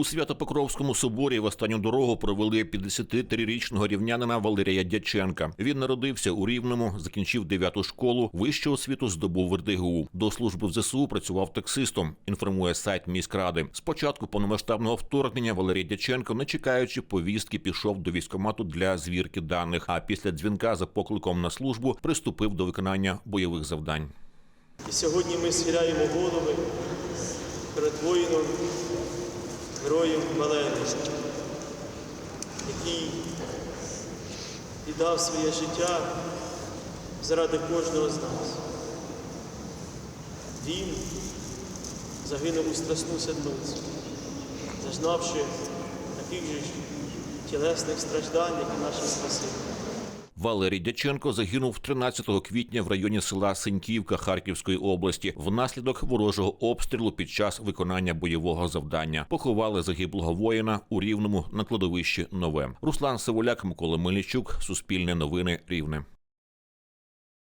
У Свято-Покровському соборі в останню дорогу провели 53-річного рівнянина Валерія Дяченка. Він народився у Рівному, закінчив 9 школу, вищу освіту здобув в РДГУ. До служби в ЗСУ працював таксистом. Інформує сайт міськради. Спочатку повномасштабного вторгнення Валерій Дяченко, не чекаючи повістки, пішов до військкомату для звірки даних. А після дзвінка за покликом на службу приступив до виконання бойових завдань. І сьогодні ми схиляємо голови героєм Валерієм, який віддав своє життя заради кожного з нас. Він загинув у страсну седмицю, зазнавши таких же тілесних страждань, як і наші спасибі. Валерій Дяченко загинув 13 квітня в районі села Синьківка Харківської області внаслідок ворожого обстрілу під час виконання бойового завдання. Поховали загиблого воїна у рівному на кладовищі Нове. Руслан Сиволяк, Микола Мельничук, Суспільне новини Рівне.